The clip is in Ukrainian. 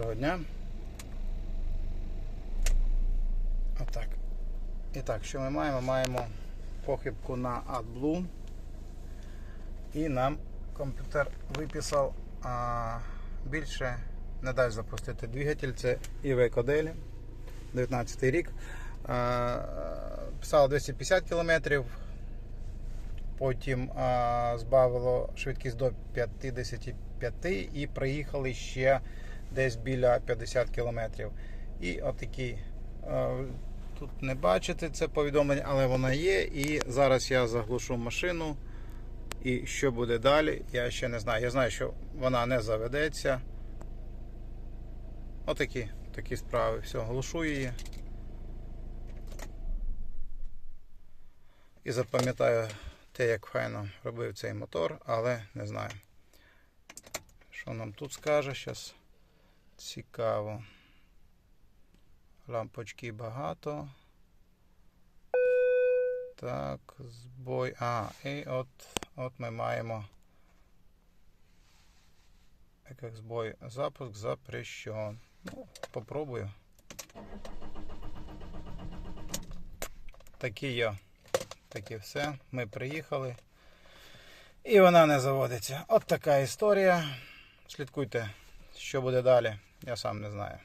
Доброго дня. Отак. І так, що ми маємо? Маємо похибку на AdBlue. І нам комп'ютер виписав а, більше не дасть запустити двигатель. Це IV Коделі, 19 рік. А, писало 250 км. Потім а, збавило швидкість до 55 і приїхали ще десь біля 50 кілометрів. І отакий. е, Тут не бачите це повідомлення, але воно є. І зараз я заглушу машину. І що буде далі, я ще не знаю. Я знаю, що вона не заведеться. Отакі такі справи. Все, глушу її. І запам'ятаю те, як файно робив цей мотор, але не знаю. Що нам тут скаже зараз? Цікаво. Лампочки багато. Так, збой. А, і от, от ми маємо. Як збой. Запуск запрещен. Ну, попробую. Такі я. Такі все. Ми приїхали. І вона не заводиться. От така історія. Слідкуйте, що буде далі. Я сам не знаю.